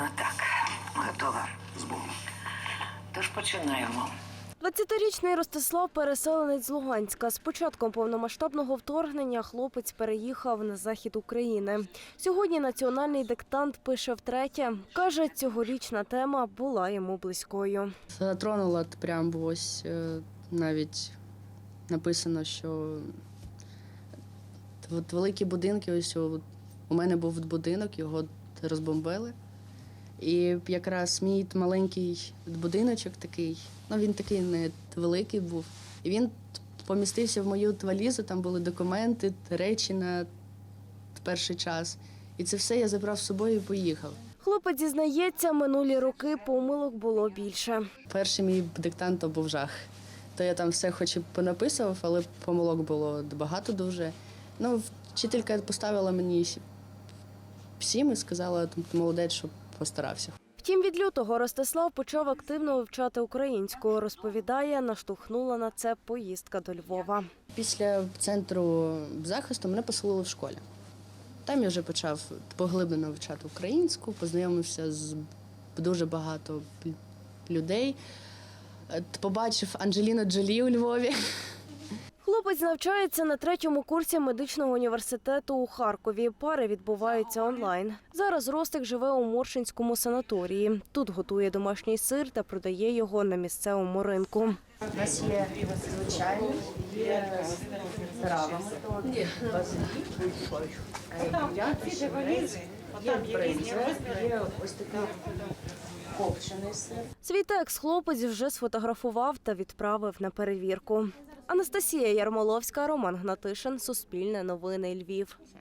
Ну так, готова. З Богом. Тож починаємо. 20-річний Ростислав переселенець з Луганська. З початком повномасштабного вторгнення хлопець переїхав на захід України. Сьогодні національний диктант пише втретє. Каже, цьогорічна тема була йому близькою. Затронула прям ось е, навіть написано, що от великі будинки, ось у у мене був будинок, його розбомбили. І якраз мій маленький будиночок такий, ну він такий не великий був. І він помістився в мою валізу, там були документи, речі на перший час. І це все я забрав з собою і поїхав. Хлопець зізнається, минулі роки помилок було більше. Перший мій диктант то був жах. То я там все хоч і понаписував, але помилок було багато дуже. Ну, вчителька поставила мені сі- сім і сказала, молодець, що постарався. Втім, від лютого Ростислав почав активно вивчати українську. Розповідає, наштовхнула на це поїздка до Львова. Після центру захисту мене поселили в школі. Там я вже почав поглиблено вивчати українську, познайомився з дуже багато людей. Е, Побачив Анджеліну Джолі у Львові. Хлопець навчається на третьому курсі медичного університету у Харкові. Пари відбуваються онлайн. Зараз Ростик живе у Моршинському санаторії. Тут готує домашній сир та продає його на місцевому ринку. У нас є звичайні, є травами. Є бринза, є ось такий копчений сир. Свій текст хлопець вже сфотографував та відправив на перевірку. Анастасія Ярмоловська, Роман Гнатишин, Суспільне новини Львів.